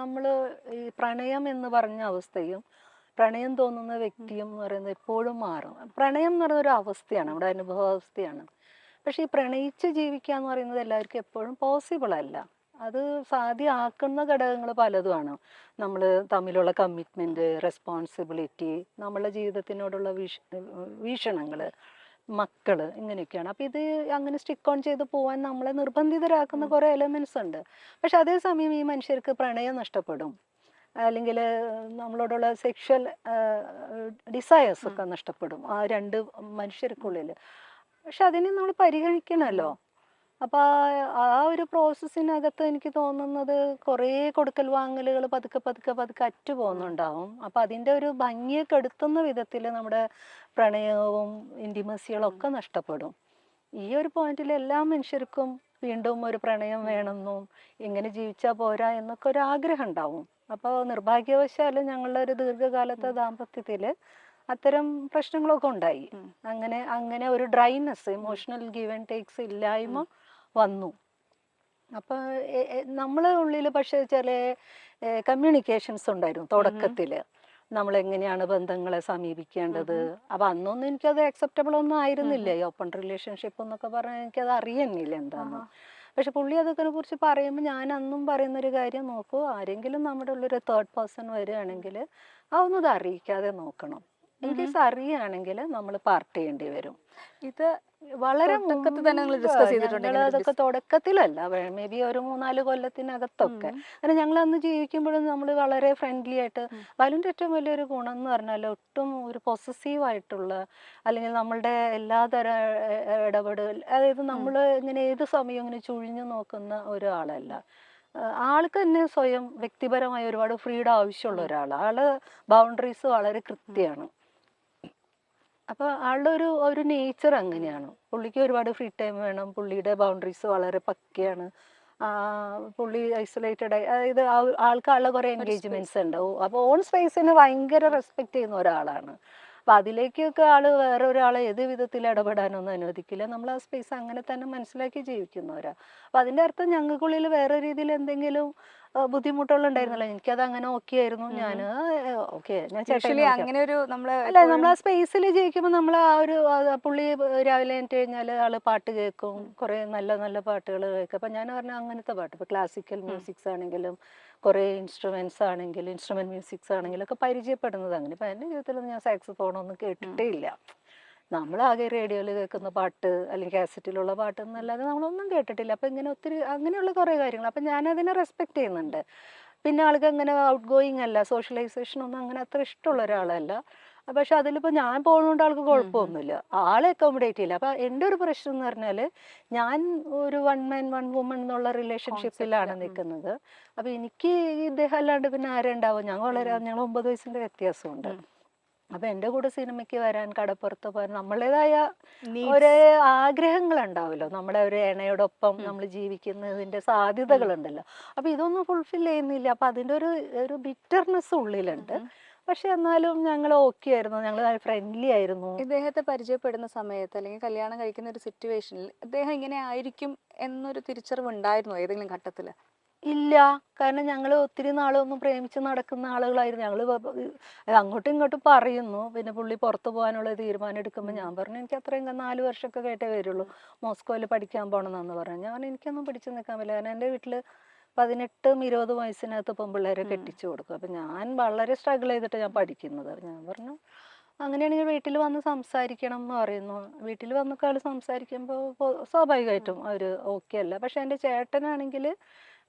നമ്മൾ ഈ പ്രണയം എന്ന് പറഞ്ഞ അവസ്ഥയും പ്രണയം തോന്നുന്ന വ്യക്തിയും എന്ന് പറയുന്നത് എപ്പോഴും മാറും. പ്രണയം എന്ന് പറയുന്ന ഒരു അവസ്ഥയാണ് നമ്മുടെ അനുഭവ അവസ്ഥയാണ്. പക്ഷെ ഈ പ്രണയിച്ച് ജീവിക്കുക എന്ന് പറയുന്നത് എല്ലാവർക്കും എപ്പോഴും പോസിബിൾ അല്ല. അത് സാധ്യമാക്കുന്ന ഘടകങ്ങൾ പലതുമാണ് നമ്മൾ തമ്മിലുള്ള കമ്മിറ്റ്മെന്റ് റെസ്പോൺസിബിലിറ്റി നമ്മളെ ജീവിതത്തിനോടുള്ള വീക്ഷ വീക്ഷണങ്ങൾ മക്കൾ ഇങ്ങനെയൊക്കെയാണ്. അപ്പം ഇത് അങ്ങനെ സ്റ്റിക്ക് ഓൺ ചെയ്ത് പോകാൻ നമ്മളെ നിർബന്ധിതരാക്കുന്ന കുറേ എലമെന്റ്സ് ഉണ്ട്. പക്ഷെ അതേസമയം ഈ മനുഷ്യർക്ക് പ്രണയം നഷ്ടപ്പെടും. അല്ലെങ്കിൽ നമ്മളോടുള്ള സെക്ഷൽ ഡിസയേഴ്സ് ഒക്കെ നഷ്ടപ്പെടും ആ രണ്ട് മനുഷ്യർക്കുള്ളിൽ പക്ഷെ അതിനെ നമ്മൾ പരിഗണിക്കണമല്ലോ അപ്പോൾ ആ ഒരു പ്രോസസ്സിനകത്ത് എനിക്ക് തോന്നുന്നത് കുറേ കൊടുക്കൽ വാങ്ങലുകൾ പതുക്കെ പതുക്കെ പതുക്കെ അറ്റു പോകുന്നുണ്ടാവും. അപ്പോൾ അതിന്റെ ഒരു ഭംഗിയെ കെടുത്തുന്ന വിധത്തിൽ നമ്മുടെ പ്രണയവും ഇന്റിമസികളൊക്കെ നഷ്ടപ്പെടും. ഈ ഒരു പോയിന്റിൽ എല്ലാ മനുഷ്യർക്കും വീണ്ടും ഒരു പ്രണയം വേണമെന്നും എങ്ങനെ ജീവിച്ചാൽ പോരാ എന്നൊക്കെ ഒരു ആഗ്രഹം ഉണ്ടാവും. അപ്പോൾ നിർഭാഗ്യവശാൽ ഞങ്ങളുടെ ഒരു ദീർഘകാലത്തെ ദാമ്പത്യത്തിൽ അത്തരം പ്രശ്നങ്ങളൊക്കെ ഉണ്ടായി. അങ്ങനെ അങ്ങനെ ഒരു dryness emotional give and takes ഇല്ലായ്മ വന്നു. അപ്പോൾ നമ്മളെ ഉള്ളിൽ പക്ഷേ ചില കമ്മ്യൂണിക്കേഷൻസ് ഉണ്ടായിരുന്നു തുടക്കത്തിൽ നമ്മൾ എങ്ങനെയാണ് ബന്ധങ്ങളെ സമീപിക്കേണ്ടത്? അപ്പം അന്നൊന്നും എനിക്കത് അക്സെപ്റ്റബിൾ ഒന്നും ആയിരുന്നില്ല. ഈ ഓപ്പൺ റിലേഷൻഷിപ്പ് എന്നൊക്കെ പറഞ്ഞാൽ എനിക്കത് അറിയുന്നില്ല എന്താണ് പക്ഷെ പുള്ളി അതൊക്കെ കുറിച്ച് പറയുമ്പോൾ ഞാൻ അന്നും പറയുന്നൊരു കാര്യം നോക്കൂ. ആരെങ്കിലും നമ്മുടെ ഉള്ളൊരു തേർഡ് പേഴ്സൺ വരികയാണെങ്കിൽ അതൊന്നും ഇത് അറിയിക്കാതെ നോക്കണം. ഇൻ കേസ് അറിയുകയാണെങ്കിൽ നമ്മൾ പാർട്ട് ചെയ്യേണ്ടി വരും. ഇത് വളരെ തന്നെ നിങ്ങൾ ഡിസ്കസ് ചെയ്തിട്ടുണ്ട് അതൊക്കെ തുടക്കത്തിലല്ല. മേ ബി ഒരു മൂന്നാൽ കൊല്ലത്തിനകത്തൊക്കെ. കാരണം ഞങ്ങൾ അന്ന് ജീവിക്കുമ്പോഴും നമ്മൾ വളരെ ഫ്രണ്ട്ലി ആയിട്ട് ഉം. വലുന്റെ ഏറ്റവും വലിയൊരു ഗുണം എന്ന് പറഞ്ഞാൽ ഒട്ടും ഒരു പൊസസീവ് ആയിട്ടുള്ള അല്ലെങ്കിൽ നമ്മളുടെ എല്ലാതര ഇടപെടൽ അതായത് നമ്മൾ ഇങ്ങനെ ഏത് സമയം ഇങ്ങനെ ചുഴിഞ്ഞു നോക്കുന്ന ഒരാളല്ല. ആൾക്ക് തന്നെ സ്വയം വ്യക്തിപരമായ ഒരുപാട് ഫ്രീഡം ആവശ്യമുള്ള ഒരാൾ ആൾ ബൗണ്ടറീസ് വളരെ കൃത്യമാണ്. അപ്പൊ ആളുടെ ഒരു ഒരു നേച്ചർ അങ്ങനെയാണ്. പുള്ളിക്ക് ഒരുപാട് ഫ്രീ ടൈം വേണം. പുള്ളിയുടെ ബൗണ്ടറീസ് വളരെ പക്കയാണ്. പുള്ളി ഐസൊലേറ്റഡ് ആയി അതായത് ആൾക്കാരുടെ ആൾക്ക് ആളുടെ കുറെ എൻഗേജ്മെന്റ്സ് ഉണ്ടാവും അപ്പോൾ ഓൺ സ്പേസിനെ ഭയങ്കര റെസ്പെക്ട് ചെയ്യുന്ന ഒരാളാണ്. അപ്പൊ അതിലേക്കൊക്കെ ആൾ വേറെ ഒരാളെ ഏത് വിധത്തിൽ ഇടപെടാനൊന്നും അനുവദിക്കില്ല. നമ്മൾ ആ സ്പേസ് അങ്ങനെ തന്നെ മനസ്സിലാക്കി ജീവിക്കുന്നവരാ. അപ്പൊ അതിന്റെ അർത്ഥം ഞങ്ങൾക്കുള്ളിൽ വേറെ രീതിയിൽ എന്തെങ്കിലും ബുദ്ധിമുട്ടുകളുണ്ടായിരുന്നല്ലോ. അത് അങ്ങനെ ഓക്കെ ആയിരുന്നു. ഞാൻ ഓക്കെ ഞാൻ ചേട്ടനെ അങ്ങനെ ഒരു നമ്മൾ അല്ല നമ്മൾ ആ സ്പേസിൽ ജീവിക്കുമ്പോൾ നമ്മൾ ആ ഒരു പുള്ളി രാവിലെ എന്നിട്ട് കഴിഞ്ഞാൽ ആൾ പാട്ട് കേൾക്കും. കുറെ നല്ല നല്ല പാട്ടുകൾ കേൾക്കും. അപ്പം ഞാൻ പറഞ്ഞ അങ്ങനത്തെ പാട്ട്. ഇപ്പൊ ക്ലാസിക്കൽ മ്യൂസിക്സ് ആണെങ്കിലും കുറേ ഇൻസ്ട്രുമെന്റ്സ് ആണെങ്കിലും ഇൻസ്ട്രുമെന്റ് മ്യൂസിക്സ് ആണെങ്കിലും ഒക്കെ പരിചയപ്പെടുന്നത് അങ്ങനെ. ഇപ്പം എന്റെ ജീവിതത്തിൽ ഞാൻ സാക്സഫോണൊന്നും കേട്ടിട്ടേ ഇല്ല. നമ്മളാകെ റേഡിയോയിൽ കേൾക്കുന്ന പാട്ട് അല്ലെങ്കിൽ കാസറ്റിലുള്ള പാട്ട് എന്നല്ലാതെ നമ്മളൊന്നും കേട്ടിട്ടില്ല. അപ്പം ഇങ്ങനെ ഒത്തിരി അങ്ങനെയുള്ള കുറേ കാര്യങ്ങൾ. അപ്പം ഞാനതിനെ റെസ്പെക്ട് ചെയ്യുന്നുണ്ട്. പിന്നെ ആൾക്ക് അങ്ങനെ ഔട്ട് ഗോയിങ് അല്ല സോഷ്യലൈസേഷൻ ഒന്നും അങ്ങനെ അത്ര ഇഷ്ടമുള്ള ഒരാളല്ല. പക്ഷെ അതിലിപ്പോൾ ഞാൻ പോകുന്നതുകൊണ്ട് ആൾക്ക് കുഴപ്പമൊന്നുമില്ല. ആളെ അക്കോമഡേറ്റ് ചെയ്യില്ല. അപ്പം എന്റെ ഒരു പ്രശ്നം എന്ന് പറഞ്ഞാൽ ഞാൻ ഒരു വൺ മാൻ വൺ വുമൺ എന്നുള്ള റിലേഷൻഷിപ്പിലാണ് നിൽക്കുന്നത്. അപ്പം എനിക്ക് ഇദ്ദേഹം അല്ലാണ്ട് പിന്നെ ആരും ഉണ്ടാവും ഞങ്ങൾ വളരെ ഞങ്ങൾ ഒമ്പത് വയസ്സിന്റെ വ്യത്യാസമുണ്ട്. അപ്പം എന്റെ കൂടെ സിനിമയ്ക്ക് വരാൻ കടപ്പുറത്ത് പോകാൻ നമ്മളേതായ. ഒരു ആഗ്രഹങ്ങൾ ഉണ്ടാവുമല്ലോ നമ്മുടെ ഒരു ഇണയോടൊപ്പം നമ്മൾ ജീവിക്കുന്നതിന്റെ സാധ്യതകൾ ഉണ്ടല്ലോ അപ്പൊ ഇതൊന്നും ഫുൾഫിൽ ചെയ്യുന്നില്ല. അപ്പൊ അതിന്റെ ഒരു ഒരു ബിറ്റർനെസ് ഉള്ളിലുണ്ട്. പക്ഷെ എന്നാലും ഞങ്ങൾ ഓക്കെ ആയിരുന്നു. ഞങ്ങൾ ഫ്രണ്ട്ലി ആയിരുന്നു. ഇദ്ദേഹത്തെ പരിചയപ്പെടുന്ന സമയത്ത് അല്ലെങ്കിൽ കല്യാണം കഴിക്കുന്ന ഒരു സിറ്റുവേഷനിൽ ഇദ്ദേഹം ഇങ്ങനെ ആയിരിക്കും എന്നൊരു തിരിച്ചറിവ് ഉണ്ടായിരുന്നു ഏതെങ്കിലും ഘട്ടത്തിൽ? ഇല്ല. കാരണം ഞങ്ങൾ ഒത്തിരി നാളൊന്നും പ്രേമിച്ച് നടക്കുന്ന ആളുകളായിരുന്നു. ഞങ്ങൾ അങ്ങോട്ടും ഇങ്ങോട്ടും പറയുന്നു. പിന്നെ പുള്ളി പുറത്തു പോകാനുള്ള തീരുമാനം എടുക്കുമ്പോൾ ഞാൻ പറഞ്ഞു എനിക്ക് അത്രയും നാല് വർഷമൊക്കെ കേട്ടേ വരുള്ളൂ. മോസ്കോയിൽ പഠിക്കാൻ പോകണമെന്ന് പറഞ്ഞു. ഞാൻ എനിക്കൊന്നും പിടിച്ചു നിൽക്കാൻ പറ്റില്ല. കാരണം എന്റെ വീട്ടിൽ പതിനെട്ടും ഇരുപത് വയസ്സിനകത്ത് പെൺപിള്ളേരെ കെട്ടിച്ചു കൊടുക്കും. അപ്പം ഞാൻ വളരെ സ്ട്രഗിൾ ചെയ്തിട്ട് ഞാൻ പഠിക്കുന്നത്. ഞാൻ പറഞ്ഞു അങ്ങനെയാണെങ്കിൽ വീട്ടിൽ വന്ന് സംസാരിക്കണം എന്ന് പറയുന്നു. വീട്ടിൽ വന്നൊക്കെ ആൾ സംസാരിക്കുമ്പോൾ സ്വാഭാവികമായിട്ടും അവർ ഓക്കെ അല്ല. പക്ഷെ എന്റെ ചേട്ടനാണെങ്കിൽ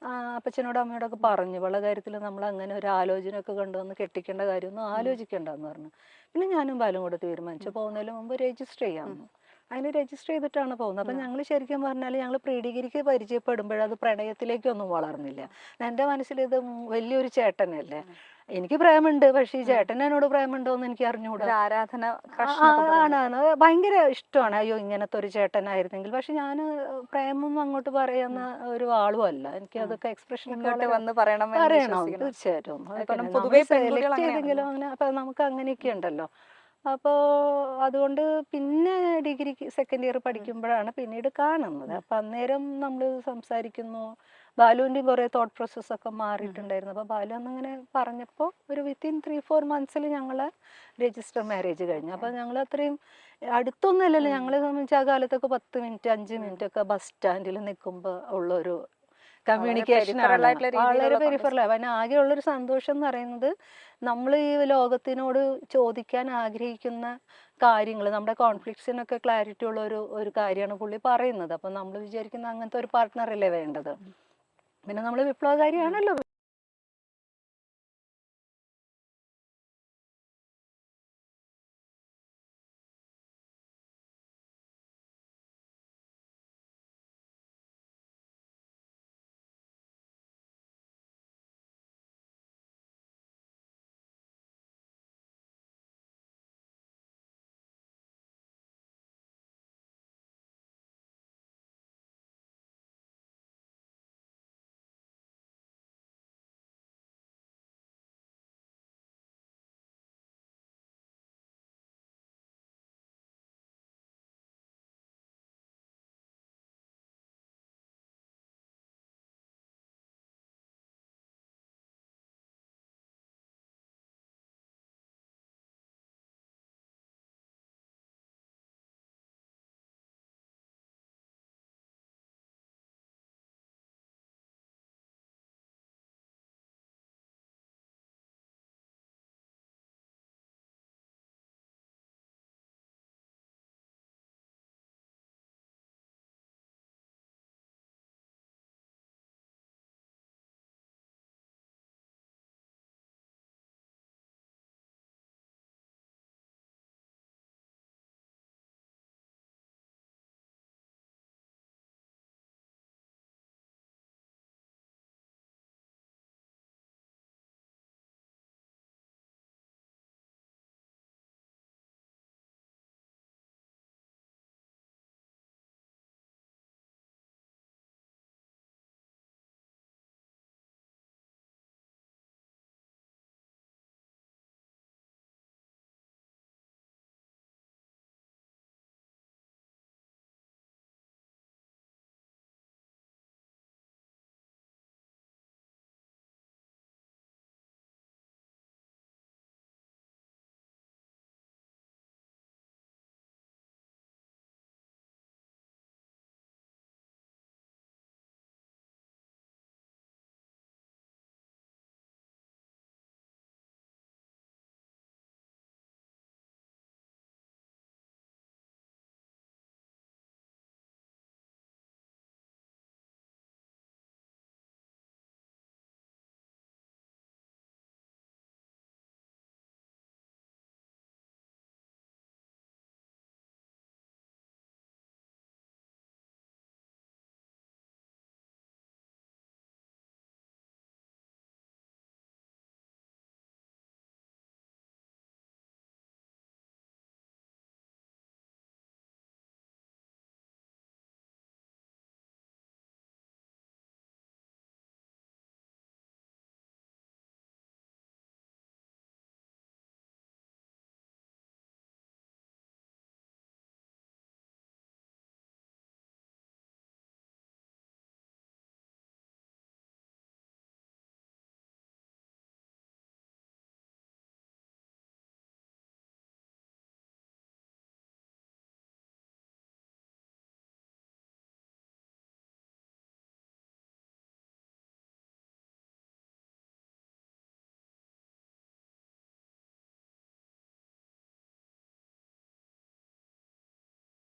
അപ്പച്ചനോടും അമ്മയോടൊക്കെ പറഞ്ഞു. ഇവളെ കാര്യത്തിൽ നമ്മൾ അങ്ങനെ ഒരു ആലോചനയൊക്കെ കൊണ്ടുവന്ന് കെട്ടിക്കേണ്ട കാര്യമൊന്നും ആലോചിക്കേണ്ടെന്ന് പറഞ്ഞു. പിന്നെ ഞാനും ബാലും കൂടെ തീരുമാനിച്ചു. പോകുന്നതിന് മുമ്പ് രജിസ്റ്റർ ചെയ്യാമെന്ന് അതിന് രജിസ്റ്റർ ചെയ്തിട്ടാണ് പോകുന്നത്. അപ്പം ഞങ്ങൾ ശരിക്കും പറഞ്ഞാൽ ഞങ്ങൾ പ്രീ ഡിഗ്രിക്ക് പരിചയപ്പെടുമ്പോൾ അത് പ്രണയത്തിലേക്കൊന്നും വളർന്നില്ല. എന്റെ മനസ്സിൽ ഇത് വലിയൊരു ചേട്ടനല്ലേ? എനിക്ക് പ്രേമുണ്ട് പക്ഷെ ഈ ചേട്ടൻ എന്നോട് പ്രേമുണ്ടോ എന്ന് എനിക്ക് അറിഞ്ഞുകൂടാ ആരാധന ആണ് ഭയങ്കര ഇഷ്ടമാണ്. അയ്യോ ഇങ്ങനത്തെ ഒരു ചേട്ടനായിരുന്നെങ്കിൽ. പക്ഷെ ഞാൻ പ്രേമം അങ്ങോട്ട് പറയുന്ന ഒരു ആളും അല്ല. എനിക്ക് അതൊക്കെ എക്സ്പ്രഷൻ വന്ന് പറയണം. തീർച്ചയായിട്ടും. ചെയ്തെങ്കിലും അങ്ങനെ അപ്പൊ നമുക്ക് അങ്ങനെയൊക്കെ ഉണ്ടല്ലോ. അപ്പോൾ അതുകൊണ്ട് പിന്നെ ഡിഗ്രി സെക്കൻഡ് ഇയർ പഠിക്കുമ്പോഴാണ് പിന്നീട് കാണുന്നത്. അപ്പം അന്നേരം നമ്മൾ സംസാരിക്കുന്നു. ബാലുവിന്റെയും കുറേ തോട്ട് പ്രോസസ്സൊക്കെ മാറിയിട്ടുണ്ടായിരുന്നു. അപ്പോൾ ബാലു അന്നങ്ങനെ പറഞ്ഞപ്പോൾ ഒരു വിത്തിൻ ത്രീ ഫോർ മന്ത്സിൽ ഞങ്ങൾ രജിസ്റ്റർ മാരേജ് കഴിഞ്ഞു. അപ്പോൾ ഞങ്ങൾ അത്രയും അടുത്തൊന്നുമല്ലല്ലോ ഞങ്ങളെ സംബന്ധിച്ച് ആ കാലത്തൊക്കെ പത്ത് മിനിറ്റ് അഞ്ച് മിനിറ്റ് ഒക്കെ ബസ് സ്റ്റാൻഡിൽ നിൽക്കുമ്പോൾ ഉള്ളൊരു കമ്മ്യൂണിക്കേഷൻ വളരെ പെരിഫറൽ അവന് ആകെയുള്ളൊരു സന്തോഷം എന്ന് പറയുന്നത് നമ്മൾ ഈ ലോകത്തിനോട് ചോദിക്കാൻ ആഗ്രഹിക്കുന്ന കാര്യങ്ങൾ നമ്മുടെ കോൺഫ്ലിക്ട്സിനൊക്കെ ക്ലാരിറ്റി ഉള്ള ഒരു ഒരു കാര്യമാണ് പുള്ളി പറയുന്നത്. അപ്പം നമ്മൾ വിചാരിക്കുന്ന അങ്ങനത്തെ ഒരു പാർട്ട്ണർ അല്ലേ വേണ്ടത്? പിന്നെ നമ്മൾ വിപ്ലവകാരിയാണല്ലോ.